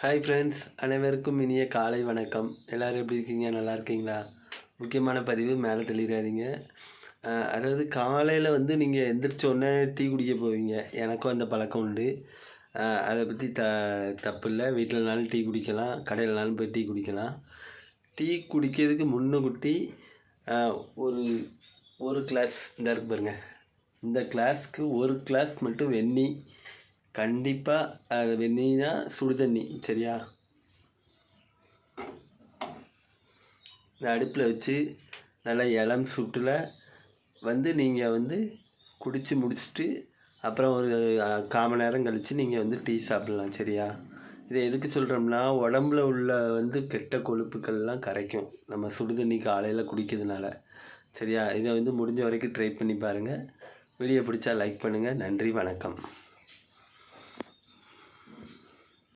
Hi friends அனைவருக்கும் இனிய காலை வணக்கம். எல்லோரும் எப்படி இருக்கீங்க? நல்லா இருக்கீங்களா? முக்கியமான பதிவு மேலே தெளிறாதீங்க அதாவது காலையில் வந்து நீங்கள் எந்திரிச்ச உடனே டீ குடிக்க போவீங்க. எனக்கும் அந்த பழக்கம் உண்டு. அதை பற்றி த தப்பு இல்லை வீட்டிலனாலும் டீ குடிக்கலாம். கடையிலனாலும் போய் டீ குடிக்கலாம். டீ குடிக்கிறதுக்கு முன்னுக்குட்டி குட்டி ஒரு ஒரு கிளாஸ் இந்த இருக்கு பாருங்க. இந்த கிளாஸ்க்கு ஒரு கிளாஸ் மட்டும் வெந்நீர் கண்டிப்பாக அது வெந்நீர்னா சுடு தண்ணி சரியா? இந்த அடுப்பில் வச்சு நல்லா இளம் சுட்டில் வந்து நீங்கள் வந்து குடித்து முடிச்சுட்டு அப்புறம் ஒரு கால் மணி நேரம் கழித்து நீங்கள் வந்து டீ சாப்பிட்லாம் சரியா? இதை எதுக்கு சொல்கிறோம்னா உடம்புல உள்ள வந்து கெட்ட கொழுப்புக்கள்லாம் கரைக்கும். நம்ம சுடு தண்ணி காலையில் குடிக்கிறதுனால சரியா? இதை வந்து முடிஞ்ச வரைக்கும் ட்ரை பண்ணி பாருங்கள் வீடியோ பிடிச்சா லைக் பண்ணுங்கள் நன்றி வணக்கம்.